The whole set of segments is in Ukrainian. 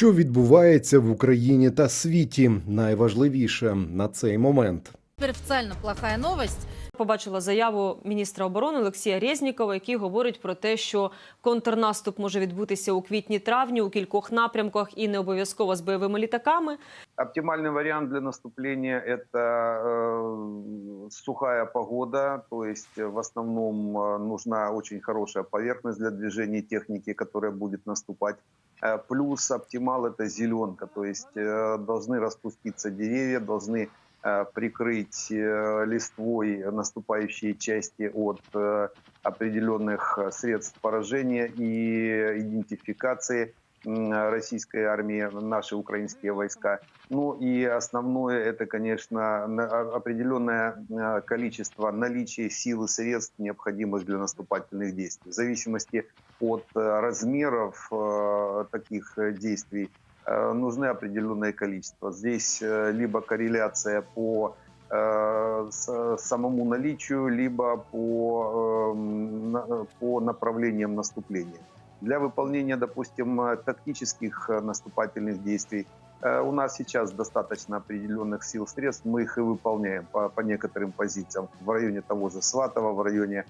Що відбувається в Україні та світі, найважливіше на цей момент. Теперь официально плохая новость. Побачила заяву міністра оборони Олексія Резнікова, який говорить про те, що контрнаступ може відбутися у квітні-травні у кількох напрямках і не обов'язково з бойовими літаками. Оптимальный вариант для наступления – это э, сухая погода, то есть э, в основном э, нужна очень хорошая поверхность для движения техники, которая будет наступать. Э, Плюс оптимал – это зеленка, то есть э, должны распуститься деревья, должны э, прикрыть листвой наступающие части от определенных средств поражения и идентификации российской армии, наши украинские войска. Ну и основное это, конечно, определенное э, количество наличия сил и средств, необходимых для наступательных действий. В зависимости от э, размеров э, таких действий нужны определенное количество. Здесь либо корреляция по самому наличию, либо по, по направлениям наступления. Для выполнения, допустим, э, тактических э, наступательных действий э, у нас сейчас достаточно определенных сил, средств, мы их и выполняем по, по некоторым позициям в районе того же Сватова, в районе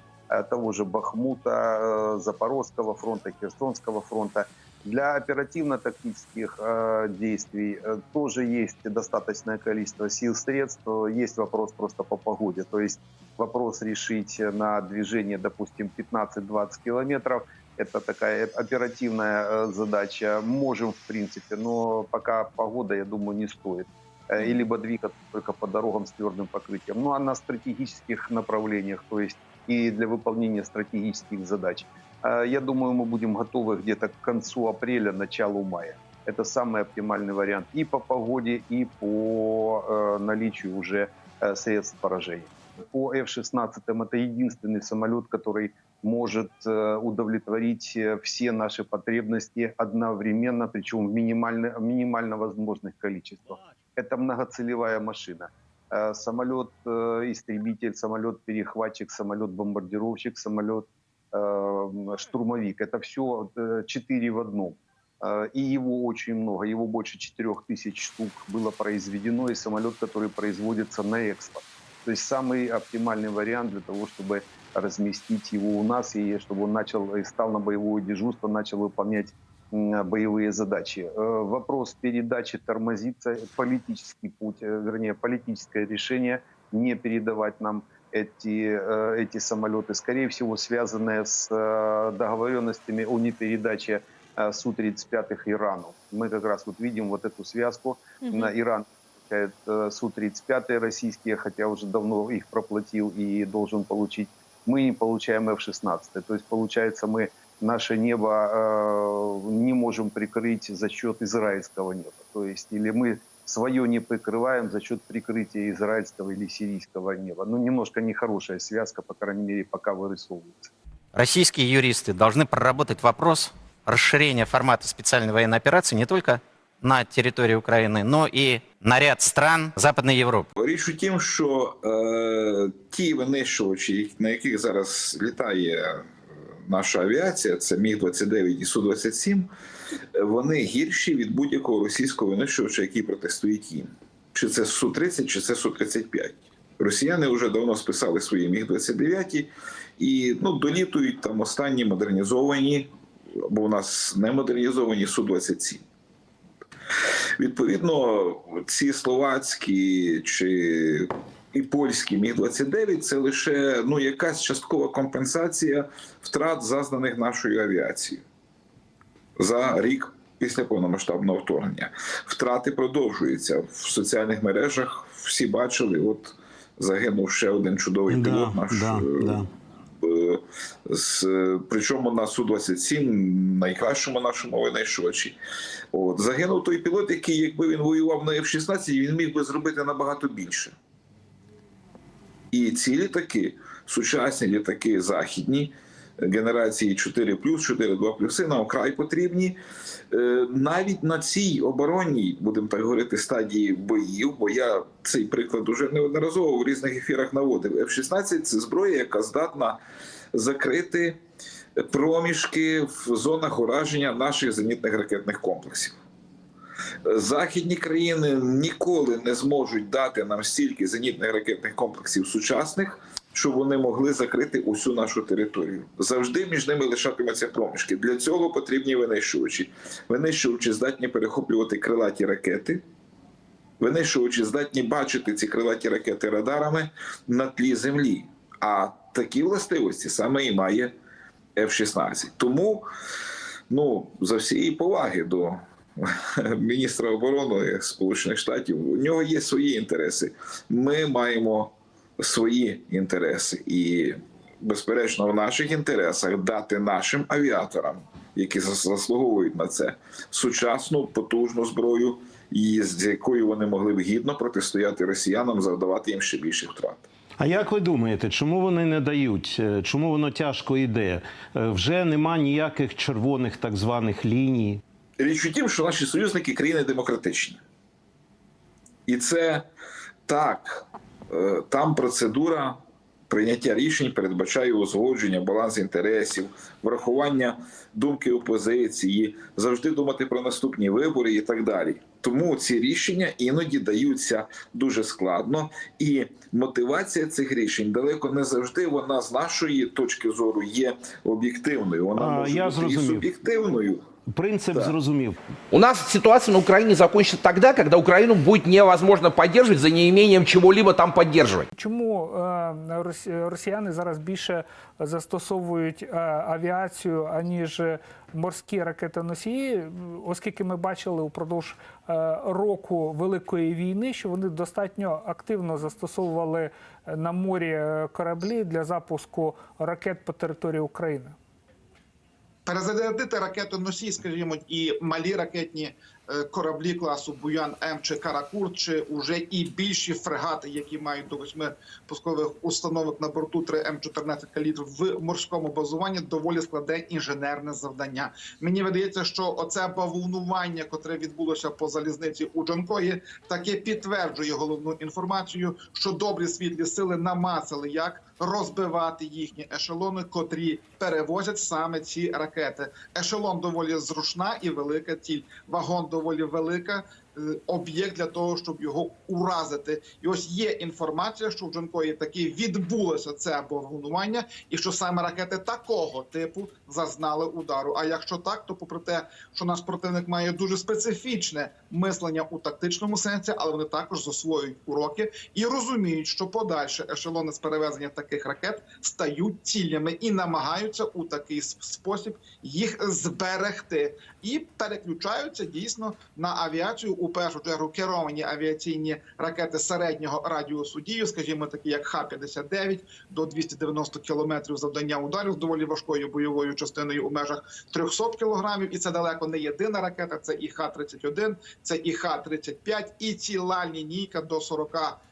того же Бахмута, Запорожского фронта, Херсонского фронта. Для оперативно-тактических э, действий э, тоже есть достаточное количество сил, средств. Есть вопрос просто по погоде. То есть вопрос решить на движение, допустим, 15-20 километров. Это такая оперативная э, задача. Можем, в принципе, но пока погода, я думаю, не стоит. Э, И либо двигаться только по дорогам с твердым покрытием. Ну а на стратегических направлениях, то есть и для выполнения стратегических задач. Э, Я думаю, мы будем готовы где-то к концу апреля, началу мая. Это самый оптимальный вариант и по погоде, и по э, наличию уже э, средств поражения. По F-16 это единственный самолет, который может э, удовлетворить э, все наши потребности одновременно, причем в минимально, минимально возможных количествах. Это многоцелевая машина. Э, Самолет э, истребитель, самолет перехватчик, самолет бомбардировщик, самолет э, штурмовик. Это все четыре в одном. И его очень много, его больше 4 тысяч штук было произведено, и самолет, который производится на экспорт. То есть самый оптимальный вариант для того, чтобы разместить его у нас, и чтобы он начал и стал на боевое дежурство, начал выполнять боевые задачи. Э, Вопрос передачи тормозится, политический путь, э, вернее, политическое решение не передавать нам эти, э, эти самолеты, скорее всего, связанное с договоренностями о непередаче э, Су-35 Ирану. Мы как раз вот видим вот эту связку на Иран получает э, Су-35 российские, хотя уже давно их проплатил и должен получить. Мы не получаем F-16. То есть, получается, мы наше небо э, не можем прикрыть за счет израильского неба. То есть, или мы свое не прикрываем за счет прикрытия израильского или сирийского неба. Ну, немножко нехорошая связка, по крайней мере, пока вырисовывается. Российские юристы должны проработать вопрос расширения формата специальной военной операции не только на территории Украины, но и на ряд стран Западной Европы. Річ у тім, що е, ті винищувачі, на яких зараз літає е, наша авіація, це Міг-29 і Су-27, е, вони гірші від будь-якого російського винищувача, який протистоїть їм. Чи це Су-30, чи це Су-35. Росіяни вже давно списали свої Міг-29 і ну, долітують там останні модернізовані, бо у нас не модернізовані Су-27. Відповідно, ці словацькі чи і польські міг 29 це лише ну якась часткова компенсація втрат, зазнаних нашою авіацією за рік після повномасштабного вторгнення. Втрати продовжуються в соціальних мережах. Всі бачили, от загинув ще один чудовий Да, пілот наш. да, е, да. З, причому на Су-27, найкращому нашому винищувачі. От, загинув той пілот, який, якби він воював на F-16, він міг би зробити набагато більше. І ці літаки, сучасні літаки західні, генерації 4 4 плюси, нам вкрай потрібні. Е, Навіть на цій оборонній, будемо так говорити, стадії боїв, бо я цей приклад уже неодноразово в різних ефірах наводив. F-16 це зброя, яка здатна закрити проміжки в зонах ураження наших зенітних ракетних комплексів. Західні країни ніколи не зможуть дати нам стільки зенітних ракетних комплексів сучасних, щоб вони могли закрити усю нашу територію. Завжди між ними лишатимуться проміжки. Для цього потрібні винищувачі. Винищувачі здатні перехоплювати крилаті ракети. Винищувачі здатні бачити ці крилаті ракети радарами на тлі землі. А такі властивості саме і має F-16. Тому, ну, за всієї поваги до міністра оборони Сполучених Штатів, у нього є свої інтереси. Ми маємо свої інтереси, і безперечно, в наших інтересах дати нашим авіаторам, які зас- заслуговують на це, сучасну потужну зброю, з якою вони могли б гідно протистояти росіянам, завдавати їм ще більших втрат. А як ви думаєте, чому вони не дають? Е, Чому воно тяжко йде? Е, Вже нема ніяких червоних так званих ліній. Річ у тім, що наші союзники країни демократичні. І це так, е, там процедура прийняття рішень передбачає узгодження, баланс інтересів, врахування думки опозиції, завжди думати про наступні вибори і так далі. Тому ці рішення іноді даються дуже складно, і мотивація цих рішень далеко не завжди вона з нашої точки зору є об'єктивною. Вона А, може я бути і суб'єктивною. Принцип Так. зрозумів. У нас ситуация на Украине закончится тогда, когда Украину будет невозможно поддерживать за неимением чего-либо там поддерживать. Чому е, росіяни зараз більше застосовують е, авіацію аніж морські ракетоносії, оскільки ми бачили упродовж е, року великої війни, що вони достатньо активно застосовували на морі кораблі для запуску ракет по території України? Перезарядити ракетоносій, скажімо, і малі ракетні кораблі класу Буян М чи Каракур, чи уже і більші фрегати, які мають до восьми пускових установок на борту 3 М14 калібрів в морському базуванні, доволі складне інженерне завдання. Мені видається, що оце бавовнування, котре відбулося по залізниці у Джанкої, таке підтверджує головну інформацію, що добрі світлі сили намацали як розбивати їхні ешелони, котрі перевозять саме ці ракети. Ешелон доволі зручна і велика ціль. Вагон доволі велика. Е, Об'єкт для того, щоб його уразити, і ось є інформація, що в Джанкої таки відбулося це бомбардування, і що саме ракети такого типу зазнали удару. А якщо так, то попри те, що наш противник має дуже специфічне мислення у тактичному сенсі, але вони також засвоюють уроки і розуміють, що подальше ешелони з перевезення таких ракет стають цілями і намагаються у такий спосіб їх зберегти, і переключаються дійсно на авіацію у першу чергу керовані авіаційні ракети середнього радіусу дію, скажімо, такі як Х-59 до 290 кілометрів завдання ударів з доволі важкою бойовою частиною у межах 300 кілограмів. І це далеко не єдина ракета. Це і Х-31, це і Х-35, і ціла лінійка до 40 кіл-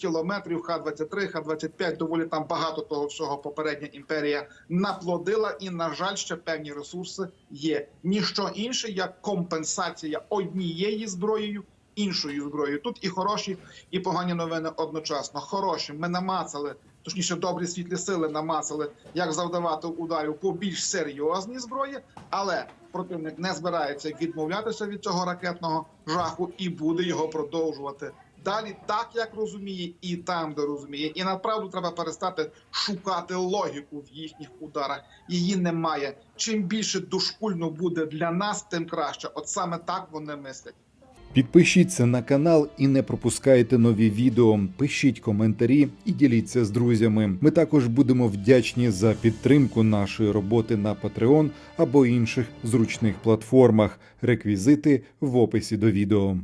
кілометрів Х-23, Х-25, доволі там багато того всього попередня імперія наплодила, і на жаль, ще певні ресурси є. Ніщо інше як компенсація однієї зброєю. Іншою зброєю тут і хороші, і погані новини одночасно. Хороші ми намацали, точніше, добрі світлі сили намацали, як завдавати ударів по більш серйозній зброї, але противник не збирається відмовлятися від цього ракетного жаху і буде його продовжувати. Далі так як розуміє, і там, де розуміє, і направду треба перестати шукати логіку в їхніх ударах. Її немає. Чим більше дошкульно буде для нас, тим краще. От саме так вони мислять. Підпишіться на канал і не пропускайте нові відео. Пишіть коментарі і діліться з друзями. Ми також будемо вдячні за підтримку нашої роботи на Patreon або інших зручних платформах. Реквізити в описі до відео.